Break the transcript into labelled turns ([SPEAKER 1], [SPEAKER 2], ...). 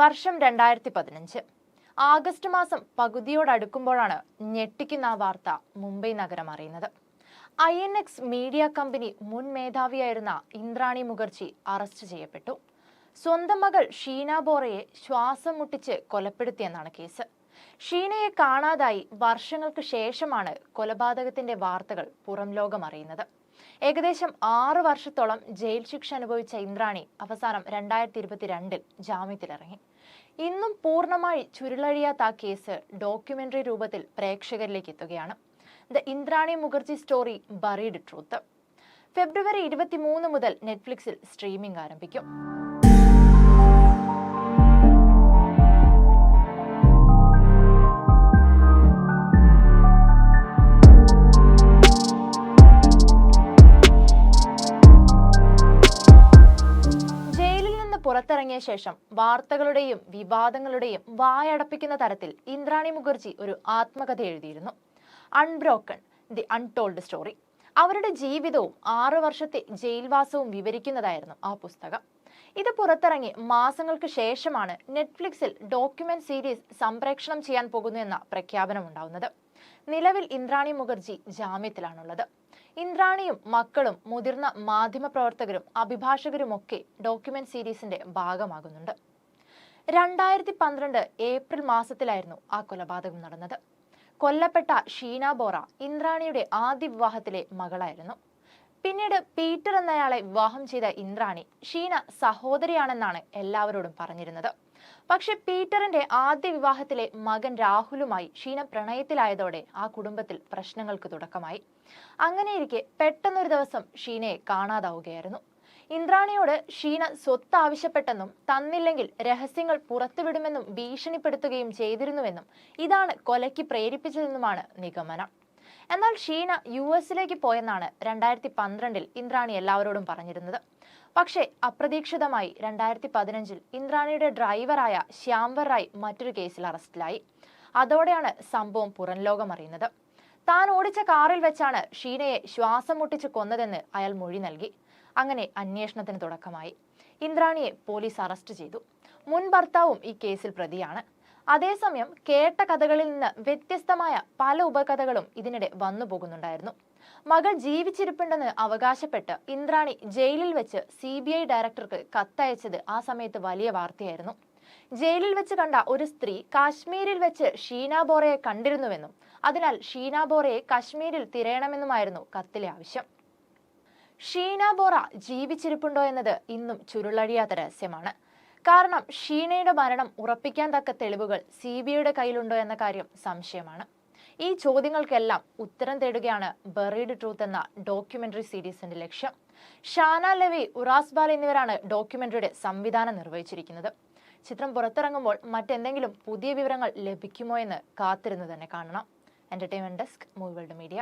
[SPEAKER 1] വർഷം രണ്ടായിരത്തി പതിനഞ്ച് ആഗസ്റ്റ് മാസം പകുതിയോടടുക്കുമ്പോഴാണ് ഞെട്ടിക്കുന്ന ആ വാർത്ത മുംബൈ നഗരം അറിയുന്നത്. I N X media company മുൻ മേധാവിയായിരുന്ന ഇന്ദ്രാണി മുഖർജി അറസ്റ്റ് ചെയ്യപ്പെട്ടു. സ്വന്തം മകൾ ഷീന ബോറയെ ശ്വാസം മുട്ടിച്ച് കൊലപ്പെടുത്തിയെന്നാണ് കേസ്. ഷീനയെ കാണാതായി വർഷങ്ങൾക്ക് ശേഷമാണ് കൊലപാതകത്തിന്റെ വാർത്തകൾ പുറം ലോകം അറിയുന്നത്. ഏകദേശം ആറ് വർഷത്തോളം ജയിൽ ശിക്ഷ അനുഭവിച്ച ഇന്ദ്രാണി അവസാനം രണ്ടായിരത്തി ഇരുപത്തിരണ്ടിൽ ജാമ്യത്തിലിറങ്ങി. ഇന്നും പൂർണമായി ചുരുളഴിയാത്ത ആ കേസ് ഡോക്യുമെന്ററി രൂപത്തിൽ പ്രേക്ഷകരിലേക്ക് എത്തുകയാണ്. The Indrani Mukherjee story buried truth. ഫെബ്രുവരി ഇരുപത്തിമൂന്ന് മുതൽ നെറ്റ്ഫ്ലിക്സിൽ സ്ട്രീമിംഗ് ആരംഭിക്കും. നിന്ന് പുറത്തിറങ്ങിയ ശേഷം വാർത്തകളുടെയും വിവാദങ്ങളുടെയും വായടപ്പിക്കുന്ന തരത്തിൽ ഇന്ദ്രാണി മുഖർജി ഒരു ആത്മകഥ എഴുതിയിരുന്നു. അൺബ്രോക്കൺ ദി അൺടോൾഡ് സ്റ്റോറി അവരുടെ ജീവിതവും ആറു വർഷത്തെ ജയിൽവാസവും വിവരിക്കുന്നതായിരുന്നു ആ പുസ്തകം. ഇത് പുറത്തിറങ്ങി മാസങ്ങൾക്ക് ശേഷമാണ് നെറ്റ്ഫ്ലിക്സിൽ ഡോക്യുമെന്റ് സീരീസ് സംപ്രേക്ഷണം ചെയ്യാൻ പോകുന്നു എന്ന പ്രഖ്യാപനമുണ്ടാവുന്നത്. നിലവിൽ ഇന്ദ്രാണി മുഖർജി ജാമ്യത്തിലാണുള്ളത്. ഇന്ദ്രാണിയും മക്കളും മുതിർന്ന മാധ്യമപ്രവർത്തകരും അഭിഭാഷകരുമൊക്കെ ഡോക്യുമെന്റ് സീരീസിന്റെ ഭാഗമാകുന്നുണ്ട്. രണ്ടായിരത്തി പന്ത്രണ്ട് ഏപ്രിൽ മാസത്തിലായിരുന്നു ആ കൊലപാതകം നടന്നത്. കൊല്ലപ്പെട്ട ഷീന ബോറ ഇന്ദ്രാണിയുടെ ആദ്യ വിവാഹത്തിലെ മകളായിരുന്നു. പിന്നീട് പീറ്റർ എന്നയാളെ വിവാഹം ചെയ്ത ഇന്ദ്രാണി ഷീന സഹോദരിയാണെന്നാണ് എല്ലാവരോടും പറഞ്ഞിരുന്നത്. പക്ഷെ പീറ്ററിന്റെ ആദ്യ വിവാഹത്തിലെ മകൻ രാഹുലുമായി ഷീന പ്രണയത്തിലായതോടെ ആ കുടുംബത്തിൽ പ്രശ്നങ്ങൾക്ക് തുടക്കമായി. അങ്ങനെയിരിക്കെ പെട്ടെന്നൊരു ദിവസം ഷീനയെ കാണാതാവുകയായിരുന്നു. ഇന്ദ്രാണിയോട് ഷീന സ്വത്ത് ആവശ്യപ്പെട്ടെന്നും തന്നില്ലെങ്കിൽ രഹസ്യങ്ങൾ പുറത്തുവിടുമെന്നും ഭീഷണിപ്പെടുത്തുകയും ചെയ്തിരുന്നുവെന്നും ഇതാണ് കൊലയ്ക്ക് പ്രേരിപ്പിച്ചതെന്നുമാണ് നിഗമനം. എന്നാൽ ഷീന യു എസിലേക്ക് പോയെന്നാണ് രണ്ടായിരത്തി പന്ത്രണ്ടിൽ ഇന്ദ്രാണി എല്ലാവരോടും പറഞ്ഞിരുന്നത്. പക്ഷേ അപ്രതീക്ഷിതമായി രണ്ടായിരത്തി പതിനഞ്ചിൽ ഇന്ദ്രാണിയുടെ ഡ്രൈവറായ ശ്യാംവർ റായ് മറ്റൊരു കേസിൽ അറസ്റ്റിലായി. അതോടെയാണ് സംഭവം പുറം ലോകം അറിയുന്നത്. താൻ ഓടിച്ച കാറിൽ വെച്ചാണ് ഷീനയെ ശ്വാസം മുട്ടിച്ച് കൊന്നതെന്ന് അയാൾ മൊഴി നൽകി. അങ്ങനെ അന്വേഷണത്തിന് തുടക്കമായി. ഇന്ദ്രാണിയെ പോലീസ് അറസ്റ്റ് ചെയ്തു. മുൻ ഭർത്താവും ഈ കേസിൽ പ്രതിയാണ്. അതേസമയം കേട്ട കഥകളിൽ നിന്ന് വ്യത്യസ്തമായ പല ഉപകഥകളും ഇതിനിടെ വന്നു പോകുന്നുണ്ടായിരുന്നു. മകൾ ജീവിച്ചിരിപ്പുണ്ടെന്ന് അവകാശപ്പെട്ട് ഇന്ദ്രാണി ജയിലിൽ വെച്ച് സി ബി ഐ ഡയറക്ടർക്ക് കത്തയച്ചത് ആ സമയത്ത് വലിയ വാർത്തയായിരുന്നു. ജയിലിൽ വെച്ച് കണ്ട ഒരു സ്ത്രീ കാശ്മീരിൽ വെച്ച് ഷീന ബോറയെ കണ്ടിരുന്നുവെന്നും അതിനാൽ ഷീന ബോറയെ കശ്മീരിൽ തിരയണമെന്നുമായിരുന്നു കത്തിലെ ആവശ്യം. ഷീന ബോറ ജീവിച്ചിരിപ്പുണ്ടോ എന്നത് ഇന്നും ചുരുളഴിയാത്ത രഹസ്യമാണ്. കാരണം ഷീനയുടെ മരണം ഉറപ്പിക്കാൻ തക്ക തെളിവുകൾ സി ബി ഐയുടെ കയ്യിലുണ്ടോ എന്ന കാര്യം സംശയമാണ്. ഈ ചോദ്യങ്ങൾക്കെല്ലാം ഉത്തരം തേടുകയാണ് ബറീഡ് ട്രൂത്ത് എന്ന ഡോക്യുമെന്ററി സീരീസിന്റെ ലക്ഷ്യം. ഷാന ലവി ഉറാസ് ബാൽ എന്നിവരാണ് ഡോക്യുമെന്ററിയുടെ സംവിധാനം നിർവഹിച്ചിരിക്കുന്നത്. ചിത്രം പുറത്തിറങ്ങുമ്പോൾ മറ്റെന്തെങ്കിലും പുതിയ വിവരങ്ങൾ ലഭിക്കുമോ എന്ന് കാത്തിരുന്ന് തന്നെ കാണണം. Entertainment desk movie world media